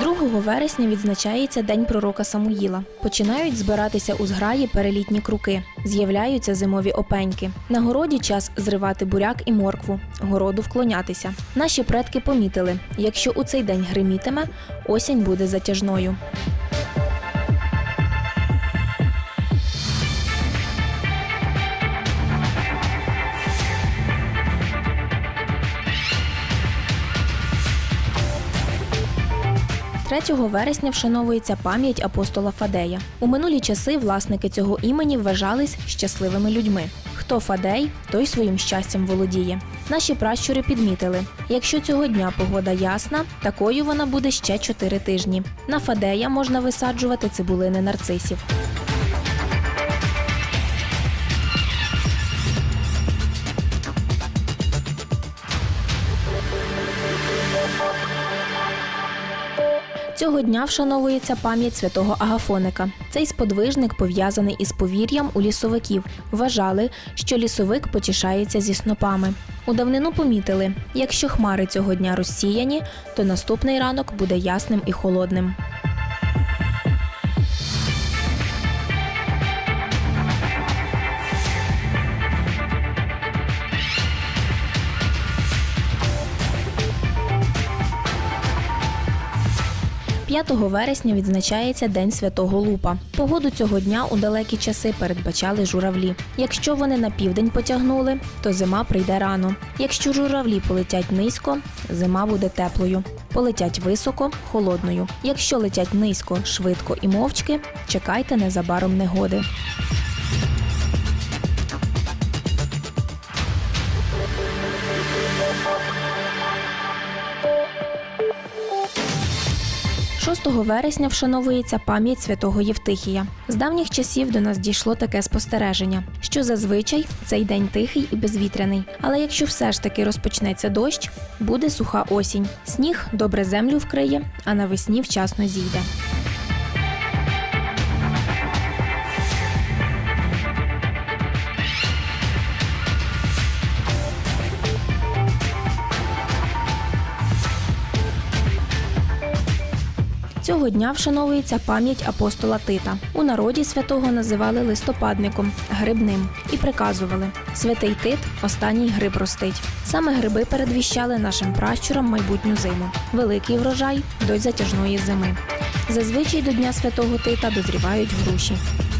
2 вересня відзначається День пророка Самуїла. Починають збиратися у зграї перелітні круки. З'являються зимові опеньки. На городі час зривати буряк і моркву, городу вклонятися. Наші предки помітили, якщо у цей день гримітиме, осінь буде затяжною. Третього вересня вшановується пам'ять апостола Фадея. У минулі часи власники цього імені вважались щасливими людьми. Хто Фадей, той своїм щастям володіє. Наші пращури підмітили: якщо цього дня погода ясна, такою вона буде ще чотири тижні. На Фадея можна висаджувати цибулини нарцисів. Цього дня вшановується пам'ять святого Агафоника. Цей сподвижник пов'язаний із повір'ям у лісовиків. Вважали, що лісовик потішається зі снопами. У давнину помітили, якщо хмари цього дня розсіяні, то наступний ранок буде ясним і холодним. – 5 вересня відзначається День Святого Лупа. Погоду цього дня у далекі часи передбачали журавлі. Якщо вони на південь потягнули, то зима прийде рано. Якщо журавлі полетять низько, зима буде теплою. Полетять високо холодною. Якщо летять низько, швидко і мовчки, чекайте незабаром негоди. – 6 вересня вшановується пам'ять святого Євтихія. З давніх часів до нас дійшло таке спостереження, що зазвичай цей день тихий і безвітряний. Але якщо все ж таки розпочнеться дощ, буде суха осінь. Сніг добре землю вкриє, а навесні вчасно зійде. Цього дня вшановується пам'ять апостола Тита. У народі святого називали листопадником, грибним і приказували: Святий Тит останній гриб ростить. Саме гриби передвіщали нашим пращурам майбутню зиму. Великий врожай до затяжної зими. Зазвичай до Дня Святого Тита дозрівають груші. –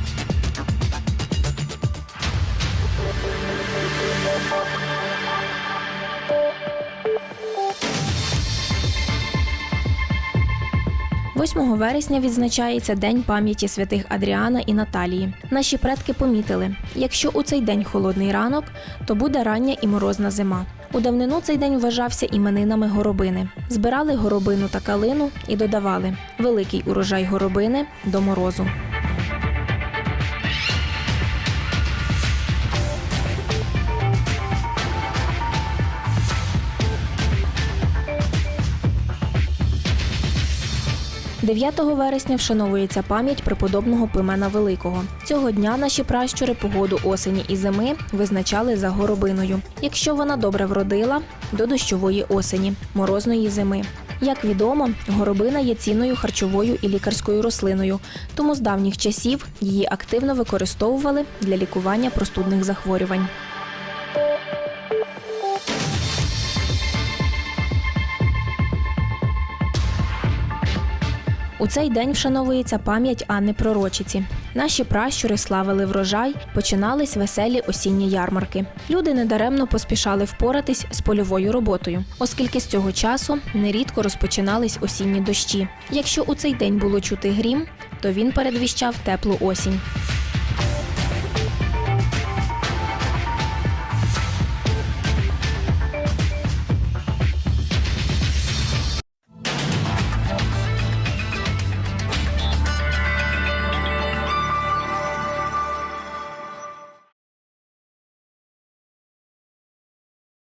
8 вересня відзначається День пам'яті святих Адріана і Наталії. Наші предки помітили, якщо у цей день холодний ранок, то буде рання і морозна зима. У давнину цей день вважався іменинами горобини. Збирали горобину та калину і додавали великий урожай горобини до морозу. – 9 вересня вшановується пам'ять преподобного Пимена Великого. Цього дня наші пращури погоду осені і зими визначали за горобиною. Якщо вона добре вродила, до дощової осені, морозної зими. Як відомо, горобина є цінною харчовою і лікарською рослиною, тому з давніх часів її активно використовували для лікування простудних захворювань. У цей день вшановується пам'ять Анни Пророчиці. Наші пращури славили врожай, починались веселі осінні ярмарки. Люди недаремно поспішали впоратись з польовою роботою, оскільки з цього часу нерідко розпочинались осінні дощі. Якщо у цей день було чути грім, то він передвіщав теплу осінь.